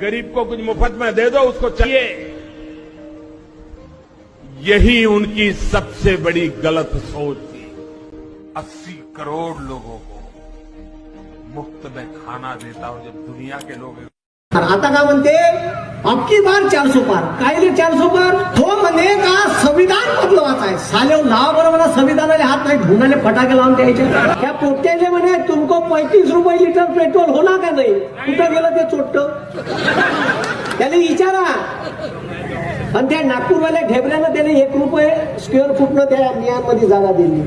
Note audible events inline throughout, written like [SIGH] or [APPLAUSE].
गरीब को कुछ मुफ़्त में दे दो, उसको चाहिए। यही उनकी सबसे बड़ी गलत सोच थी। 80 करोड़ लोगों को मुफ़्त में खाना देता हूँ, जब दुनिया के लोग आता का म्हणते? अबकी बार चार पार. कायले चार पार? तो म्हणे का संविधान बदलवायचं आहे साले लावा बरं मला संविधानाले हात नाही ढुंगाने फटाके लावून द्यायचे. त्या पोट्याले म्हणे तुमको पैतीस रुपये लिटर पेट्रोल होणार का नाही? कुठं गेलं ते चोट्ट? त्याने विचारा. आणि त्या नागपूरवाल्या ढेबऱ्यानं त्याने एक रुपये स्क्वेअर फुटनं त्या नियांमध्ये जागा दिली.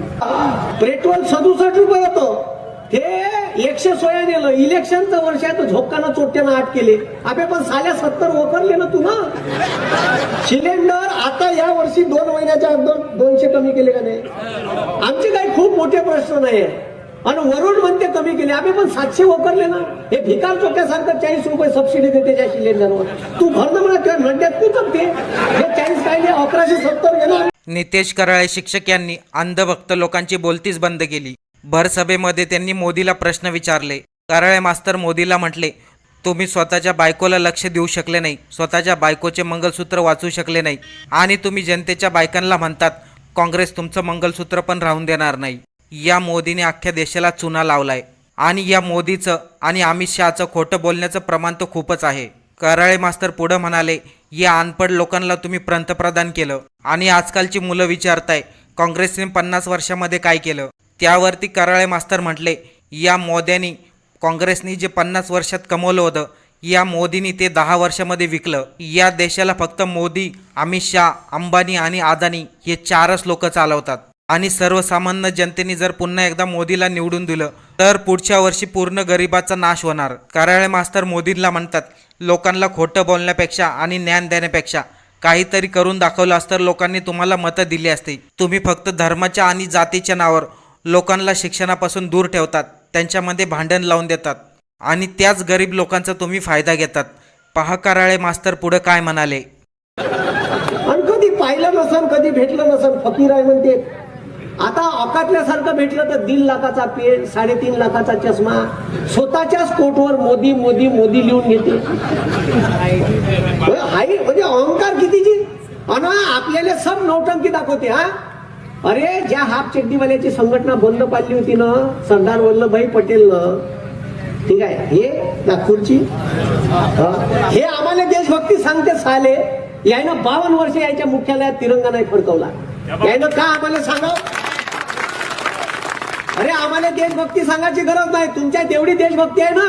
पेट्रोल सदुसष्ट रुपये होतं. ते एकशे सोया नेलं इलेक्शनचं वर्ष आहे तर झोपकानं चोट्यानं आठ केले. आपे पण साल्या सत्तर वकरले ना तुला सिलेंडर आता या वर्षी दोन महिन्याच्या अगोदर दोनशे कमी केले का नाही? आमचे काही खूप मोठे प्रश्न नाही आणि वरून म्हणते कमी केले. आम्ही पण सातशे वापरले ना? हे भिकार चोट्यासारखं चाळीस रुपये सबसिडी देते त्या सिलेंडरवर तू भरणं म्हणा किंवा म्हणण्यात तू? जगते हे चाळीस काय नाही अकराशे सत्तर गेला नितेश कराळे शिक्षक यांनी अंधभक्त लोकांची बोलतीच बंद केली. भरसभेमध्ये त्यांनी मोदीला प्रश्न विचारले. कराळे मास्तर मोदीला म्हटले तुम्ही स्वतःच्या बायकोला लक्ष देऊ शकले नाही. स्वतःच्या बायकोचे मंगलसूत्र वाचू शकले नाही. आणि तुम्ही जनतेच्या बायकांना म्हणतात काँग्रेस तुमचं मंगलसूत्र पण राहून देणार नाही. या मोदीने अख्ख्या देशाला चुना लावलाय. आणि या मोदीचं आणि अमित शहाचं खोटं बोलण्याचं प्रमाण तर खूपच आहे. कराळे मास्तर पुढं म्हणाले या अनपड लोकांना तुम्ही पंतप्रधान केलं. आणि आजकालची मुलं विचारताय काँग्रेसने पन्नास वर्षामध्ये काय केलं? त्यावरती कराळे मास्तर म्हटले या मोद्यांनी काँग्रेसनी जे पन्नास वर्षात कमवलं होतं या मोदींनी ते दहा वर्षामध्ये विकलं. या देशाला फक्त मोदी अमित शाह अंबानी आणि अदानी हे चारच लोक चालवतात. आणि सर्वसामान्य जनतेने जर पुन्हा एकदा मोदीला निवडून दिलं तर पुढच्या वर्षी पूर्ण गरिबाचा नाश होणार. कराळे मास्तर मोदींना म्हणतात लोकांना खोटं बोलण्यापेक्षा आणि ज्ञान देण्यापेक्षा काहीतरी करून दाखवलं असतं लोकांनी तुम्हाला मतं दिली असती. तुम्ही फक्त धर्माच्या आणि जातीच्या नावावर लोकांना शिक्षणापासून दूर ठेवतात त्यांच्यामध्ये भांडण लावून देतात. आणि त्याच गरीब लोकांचा तुम्ही फायदा घेतात. पहा कराळे मास्तर पुढं काय म्हणाले. आणि कधी पाहिलं नसन कधी भेटलं नसन फकीर आहे म्हणते आता अकातल्यासारखं भेटलं तर दीड लाखाचा पेन साडेतीन लाखाचा चष्मा स्वतःच्याच कोटवर मोदी मोदी मोदी लिहून घेते. [LAUGHS] हाय म्हणजे अहंकार कितीची? अन आपल्याला सब नौटंकी दाखवते हा? अरे ज्या हाफ चड्डीवाल्याची संघटना बंद पाडली होती ना सरदार वल्लभभाई पटेल ठीक आहे हे नागपूरची हे आम्हाला देशभक्ती सांगते साले. यायनं बावन्न वर्ष यायच्या मुख्यालयात तिरंगा नाही फडकवला. यायनं का आम्हाला सांगा? अरे आम्हाला देशभक्ती सांगायची गरज नाही. तुमच्या तेवढी देशभक्ती आहे ना.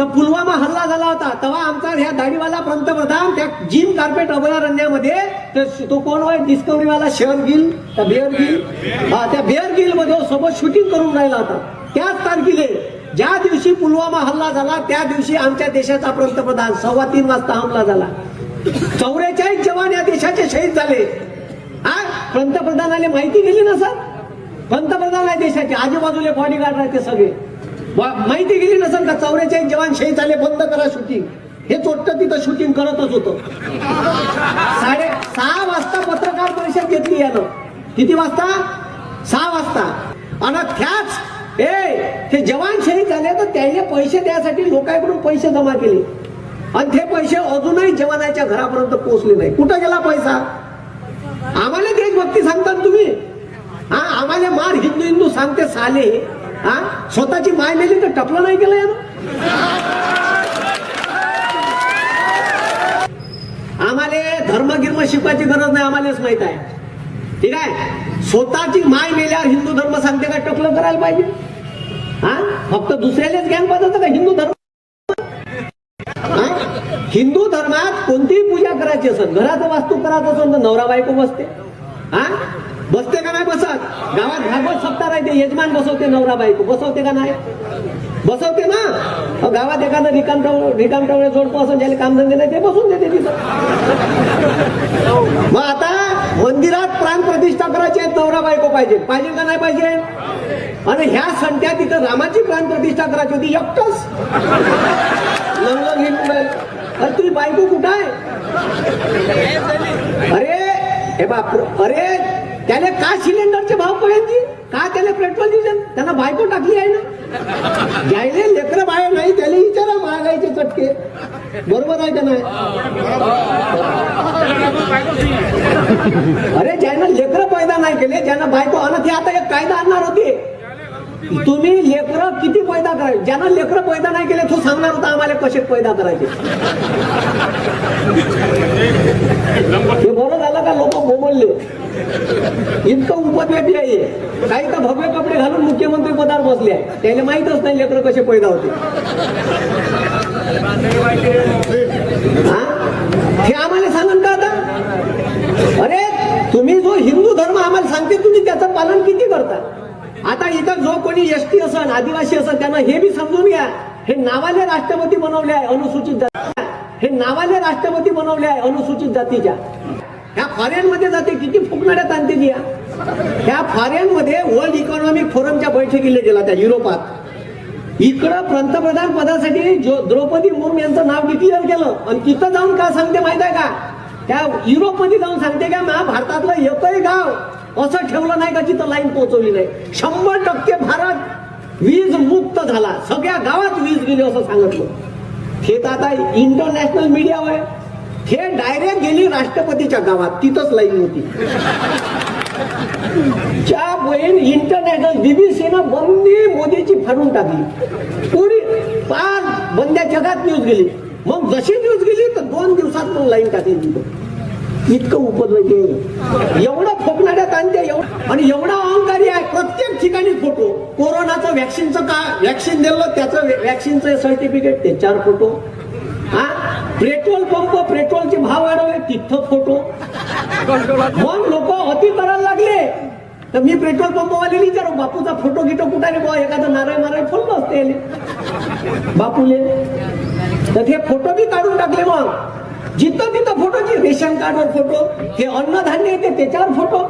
तर पुलवामा हल्ला झाला होता. तेव्हा आमचा ह्या दाढीवाला पंतप्रधान त्या जिम कार्पेट अभयारण्यामध्ये तो कोण होय? डिस्कवरीवाला शेअर गिल त्या बेअर गिल. हा त्या बेअर गिलमध्ये सोबत शूटिंग करून राहिला होता. त्याच तारखेले ज्या दिवशी पुलवामा हल्ला झाला त्या दिवशी आमच्या देशाचा पंतप्रधान सव्वा तीन वाजता हमला झाला. चौवेचाळीस जवान या देशाचे शहीद झाले. हा? पंतप्रधानाने माहिती गेली ना सर? पंतप्रधान आहे देशाचे. आजूबाजूला बॉडीगार्ड राहते सगळे. माहिती गेली नसेल का? चौवेचाळीस जवान शहीद झाले बंद करा शूटिंग हे चोट्ट तिथं शूटिंग करतच होतं. साडे सहा वाजता पत्रकार परिषद घेतली यानं. किती वाजता? सहा वाजता. आणि त्याच ए ते जवान शहीद झाले तर त्याने पैसे द्यासाठी लोकांकडून पैसे जमा केले. आणि ते पैसे अजूनही जवानाच्या घरापर्यंत पोहोचले नाही. कुठं गेला पैसा? आम्हाला देशभक्ती सांगतात तुम्ही. हा आम्हाला मार हिंदू हिंदू सांगते साले. हा? स्वतःची माय नेली तर टपलं नाही केलं यानं? आम्हाला धर्मगिर्म शिकवायची गरज नाही आम्हालाच माहीत आहे. ठीक आहे? स्वतःची माय मेल्यावर हिंदू धर्म सांगते का टपलं करायला पाहिजे? हा? फक्त दुसऱ्यालाच ज्ञान पाहिजे का हिंदू धर्म? हिंदू धर्मात कोणतीही पूजा करायची असेल घराचं वास्तू करायचं असेल तर नवरा बायको बसते. हा? बसते का नाही बसत? गावात भागवत सप्ताह राहते यजमान बसवते नवरा बायको बसवते का नाही? बसवते ना? गावात एखादं रिकाम रिकाम टवळे जोडतो असं ज्याला कामधंदे नाही ते बसून देते तिथं. मग आता मंदिरात प्राण प्रतिष्ठा करायची नवरा बायको पाहिजे. पाहिजे का नाही पाहिजे? आणि ह्या संध्या तिथं रामाची प्राण प्रतिष्ठा करायची होती एकटच. लंगलं घेऊन अरे तुझी बायको कुठं आहे? अरे हे बाप अरे त्याने का सिलेंडरचे भाव पळायची का त्याला पेट्रोल डिझेल? त्यांना बायको टाकली आहे ना? ज्याने लेकरं बाहेर नाही त्याला विचारा महागाईचे चटके. बरोबर आहे का नाही? अरे ज्यांना लेकरं पैदा नाही केले ज्यांना बायको आणत हे आता एक कायदा आणणार होते. तुम्ही लेकरं किती पैदा करायचे ज्यांना लेकरं पैदा नाही केले तो सांगणार होता आम्हाला कसे पैदा करायचे? हे बरं झालं का? लोक बोंबलले. इतकं उपद्व्यापी आहे. काही तर भव्य कपडे घालून मुख्यमंत्री पदावर बसले. आहे त्याला माहीतच नाही लेकरं कसे पैदा होते. हे आम्हाला सांगून का आता? अरे तुम्ही जो हिंदू धर्म आम्हाला सांगते तुम्ही त्याचं पालन किती करता? आता इथं जो कोणी एसटी असन आदिवासी असन त्यांना हे बी समजून घ्या. हे नावाले राष्ट्रपती बनवले आहे अनुसूचित जाती हे नावाले राष्ट्रपती बनवले आहे अनुसूचित जातीच्या. ह्या फॉरेन मध्ये जाते किती फुकणाऱ्या आणते या. ह्या फॉरेन मध्ये वर्ल्ड इकॉनॉमिक फोरमच्या बैठकीला गेला त्या युरोपात. इकडं पंतप्रधान पदासाठी जो द्रौपदी मुर्मू यांचं नाव डिक्लेअर केलं. आणि तिथं जाऊन का सांगते माहीत आहे का? त्या युरोपमध्ये जाऊन सांगते का मा भारतातलं एकही गाव असं ठेवलं नाही का तिथं लाईन पोहोचवली नाही? शंभर टक्के भारत वीज मुक्त झाला. सगळ्या गावात वीज गेली असं सांगितलं. हे तर आता इंटरनॅशनल मीडियावर आहे. हे डायरेक्ट गेली राष्ट्रपतीच्या गावात. तिथंच लाईन होती. ज्या बहीण इंटरनॅशनल बीबीसीनं बंदी मोदीची फाडून टाकली. पुरी पाच बंद्या जगात न्यूज गेली. मग जशी न्यूज गेली तर दोन दिवसात मग लाईन टाकेल तिथं. इतकं उपद्रवी एवढं फोकणाऱ्यात आणते एवढं आणि एवढा अहंकारी आहे. प्रत्येक ठिकाणी फोटो कोरोनाचं व्हॅक्सिनचं का व्हॅक्सिन दिलं त्याचं व्हॅक्सिनचं सर्टिफिकेट ते चार फोटो हा? पेट्रोल पंप पेट्रोलचे भाव वाढवले तिथं फोटो मग लोक अति करायला लागले. तर मी पेट्रोल पंपवाले विचारू बापूचा फोटो गिटो कुठे बुवा एखादा नारळ नारळ फोडलं असते. बापूले. तर हे फोटो बी काढून टाकले मग. जिथं तिथं फोटोची रेशन कार्डवर फोटो हे अन्नधान्य येते त्याच्यावर फोटो.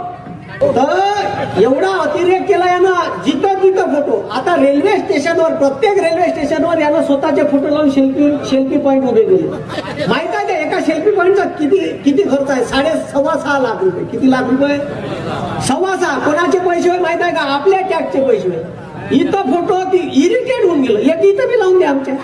तर एवढा अतिरेक केला यानं जिथं तिथं फोटो. आता रेल्वे स्टेशनवर प्रत्येक रेल्वे स्टेशनवर यानं स्वतःचे फोटो लावून शेल्फी शेल्फी पॉईंट उभे केले. माहीत आहे का एका सेल्फी पॉईंटचा किती किती खर्च आहे? साडे सव्वा सहा लाख रुपये. किती लाख रुपये? सव्वा सहा. कोणाचे पैसे होय माहीत आहे का? आपल्या टॅक्सचे पैसे होय इथं फोटो ती इरिटेट होऊन गेलं. एक इथं बी लावून द्या आमच्या